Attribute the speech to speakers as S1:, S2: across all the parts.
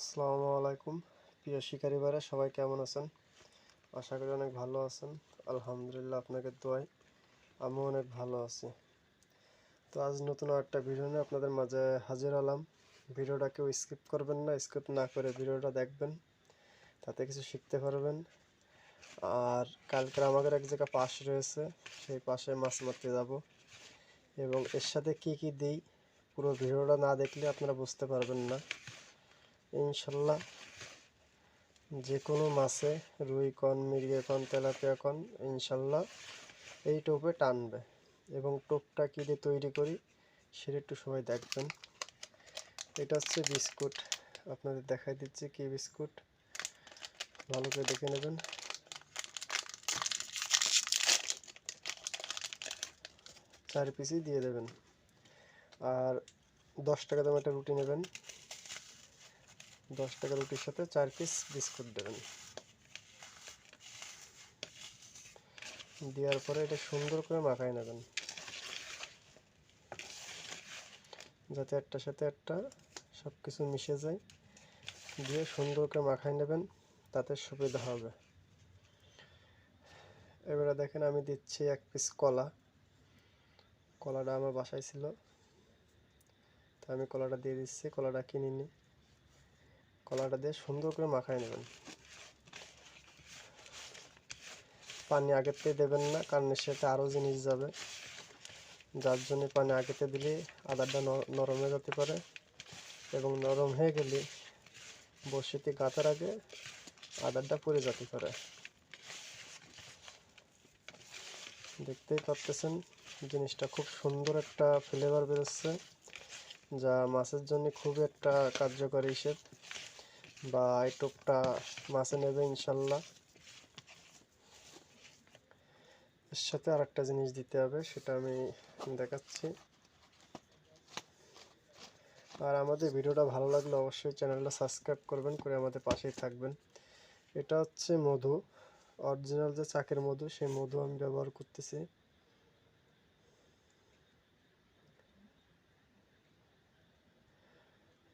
S1: আসসালামু আলাইকুম। প্রিয় শিকারী ভাইরা, সবাই কেমন আছেন? আশা করি অনেক ভালো আছেন। আলহামদুলিল্লাহ আপনাকে দোয়াই আমিও অনেক ভালো আছি। তো আজ নতুন একটা ভিডিও নিয়ে আপনাদের মাঝে হাজির হলাম। ভিডিওটা কেউ স্কিপ করবেন না, স্কিপ না করে ভিডিওটা দেখবেন, তাতে কিছু শিখতে পারবেন। আর কালকে আমাদের এক জায়গা পাশ রয়েছে, সেই পাশে মাছ মারতে যাব। এবং এর সাথে কি কি দিই, পুরো ভিডিওটা না দেখলে আপনারা বুঝতে পারবেন না। ইনশাল্লাহ। যে কোনো মাছে রুই কন, মিরিগে কন, তেলাপিয়া কন, ইনশাল্লাহ এই টোপে টানবে এবং টোপটা কী দিয়ে তৈরি করি, সেটা একটু সবাই দেখবেন। এটা হচ্ছে বিস্কুট। আপনাদের দেখাই দিচ্ছি কি বিস্কুট। ভালো করে দেখে নেবেন। চার পিসই দিয়ে দেবেন। আর দশ টাকা দাম একটা রুটি নেবেন। দশ টাকা রুটির সাথে চার পিস বিস্কুট দেবেন। দেওয়ার পরে এটা সুন্দর করে মাখায় নেবেন। যাতে একটার সাথে একটা সব কিছু মিশে যায়। দিয়ে সুন্দর করে মাখায় নেবেন, তাতে সুবিধা হবে। এবারে দেখেন আমি দিচ্ছি এক পিস কলা। কলাটা আমার বাসায় ছিল। তো আমি কলাটা দিয়ে দিচ্ছি, কলাটা কিনে নিই। কলাটা দিয়ে সুন্দর করে মাখায় নেবেন। পানি আগেতে দেবেন না, কারণ এর সাথে আরও জিনিস যাবে। যার জন্য পানি আগেতে দিলে আদারটা নরম হয়ে যেতে পারে এবং নরম হয়ে গেলে বসিতে গাঁথার আগে আদারটা পড়ে যেতে পারে। দেখতেই পাচ্ছেন, জিনিসটা খুব সুন্দর একটা ফ্লেভার বেরোচ্ছে, যা মাছের জন্য খুব একটা কার্যকরী হিসেব। বা এই টোপটা মাছে নেবে ইনশাল্লাহ। এর সাথে আর একটা জিনিস দিতে হবে, সেটা আমি দেখাচ্ছি। আর আমাদের ভিডিওটা ভালো লাগলে অবশ্যই চ্যানেলটা সাবস্ক্রাইব করবেন, করে আমাদের পাশেই থাকবেন। এটা হচ্ছে মধু। অরিজিনাল যে চাকের মধু, সেই মধু আমি ব্যবহার করতেছি।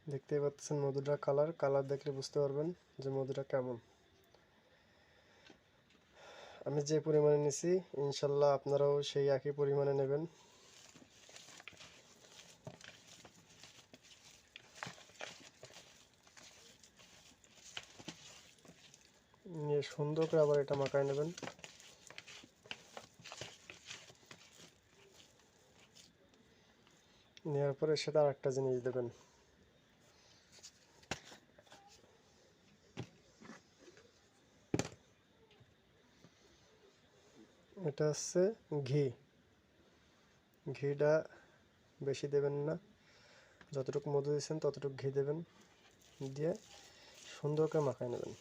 S1: দেখতেই পাচ্ছেন মধুটা কালার। কালার দেখলে বুঝতে পারবেন যে মধুটা কেমন। আমি যে পরিমাণে নিছি, ইনশাল্লাহ আপনারাও সেই একই পরিমাণে নেবেন। নিয়ে সুন্দর করে আবার এটা মাখায় নেবেন। নেওয়ার পরে সেটা আর একটা জিনিস দেবেন। এটা হচ্ছে ঘি। ঘিটা বেশি দেবেন না। যতটুকু মধু দিয়েছেন ততটুকু ঘি দেবেন। দিয়ে সুন্দর করে মাখায় নেবেন।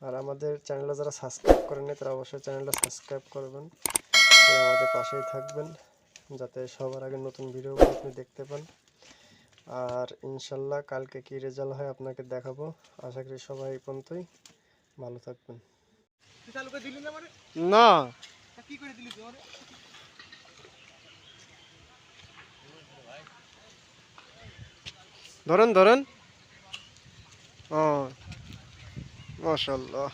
S1: আর আমাদের চ্যানেলটা যারা সাবস্ক্রাইব করেনি তারা অবশ্যই চ্যানেলটা সাবস্ক্রাইব করবেন। আমাদের পাশেই থাকবেন, যাতে সবার আগে নতুন ভিডিওগুলো আপনি দেখতে পান। আর ইনশাল্লাহ কালকে কি রেজাল্ট হয় আপনাকে দেখাবো। আশা করি সবাই পর্যন্তই। ভালো থাকবেন।
S2: না কি করে দিলি
S3: ধরেন ধরেন। ও মাশাল্লাহ